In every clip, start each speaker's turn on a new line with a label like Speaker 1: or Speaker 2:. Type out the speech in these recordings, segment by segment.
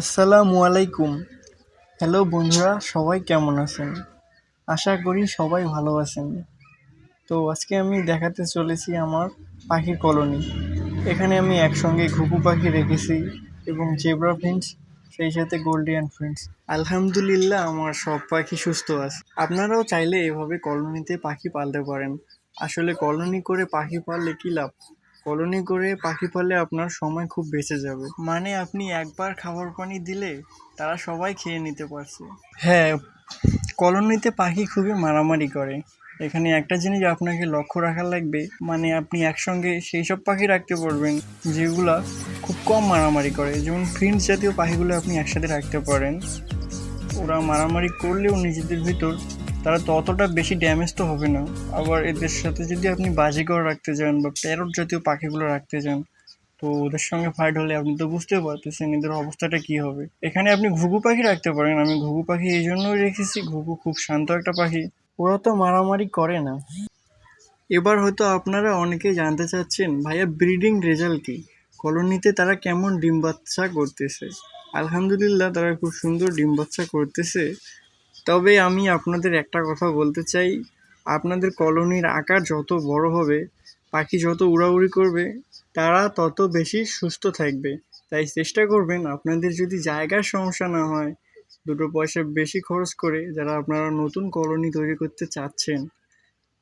Speaker 1: আসসালামু আলাইকুম। হ্যালো বন্ধুরা, সবাই কেমন আছেন? আশা করি সবাই ভালো আছেন। তো আজকে আমি দেখাতে চলেছি আমার পাখির কলোনি। এখানে আমি একসঙ্গে ঘুঘু পাখি রেখেছি এবং জেব্রা ফিন্স সেই সাথে গোল্ডিয়ান ফ্রেন্ডস আলহামদুলিল্লাহ, আমার সব পাখি সুস্থ আছে। আপনারাও চাইলে এভাবে কলোনিতে পাখি পালতে পারেন। আসলে কলোনি করে পাখি পাললে কী লাভ? কলোনি করে পাখি পাললে আপনার সময় খুব বেঁচে যাবে। মানে আপনি একবার খাবার পানি দিলে তারা সবাই খেয়ে নিতে পারছে। হ্যাঁ কলোনিতে পাখি খুবই মারামারি করে। এখানে একটা জিনিস আপনাকে লক্ষ্য রাখা লাগবে মানে আপনি একসঙ্গে সেই সব পাখি রাখতে পারবেন যেগুলা খুব কম মারামারি করে। যেমন ফ্রিন্স জাতীয় পাখিগুলো আপনি একসাথে রাখতে পারেন। ওরা মারামারি করলেও নিজেদের ভিতর তারা ততটা বেশি ড্যামেজ তো হবে না। আবার এদের সাথে যদি আপনি বাজিকর রাখতে চান বা প্যারট জাতীয় পাখিগুলো রাখতে চান তো ওদের সঙ্গে ফাইট হলে আপনি তো বুঝতে পারতেছেন এদের অবস্থাটা কি হবে। এখানে আপনি ঘুঘু পাখি রাখতে পারেন, আমি ঘুঘু পাখি এই জন্যই রেখেছি, ঘুঘু খুব শান্ত একটা পাখি। ওরা তো মারামারি করে না। এবার হয়তো আপনারা অনেকেই জানতে চাচ্ছেন, ভাইয়া ব্রিডিং রেজাল্ট কী? কলোনিতে তারা কেমন ডিম বাচ্চা করতেছে? আলহামদুলিল্লাহ তারা খুব সুন্দর ডিম বাচ্চা করতেছে। তবে আমি আপনাদের একটা কথা বলতে চাই। আপনাদের কলোনির আকার যত বড় হবে, পাখি যত উড়াউড়ি করবে, তারা তত বেশি সুস্থ থাকবে। তাই চেষ্টা করবেন আপনাদের যদি জায়গার সমস্যা না হয়, দুটো পয়সা বেশি খরচ করে যারা আপনারা নতুন কলোনি তৈরি করতে চাচ্ছেন,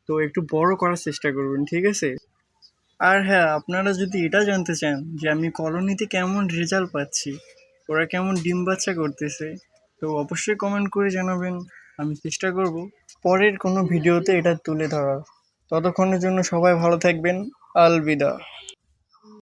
Speaker 1: তো একটু বড় করার চেষ্টা করবেন, ঠিক আছে? আর হ্যাঁ আপনারা যদি এটা জানতে চান যে আমি কলোনিতে কেমন রেজাল্ট পাচ্ছি, ওরা কেমন ডিম বাচ্চা করতেছে তো অবশ্যই কমেন্ট করে জানাবেন। আমি চেষ্টা করব পরের কোনো ভিডিওতে এটা তুলে ধরার। ততক্ষণের জন্য সবাই ভালো থাকবেন। আলবিদা।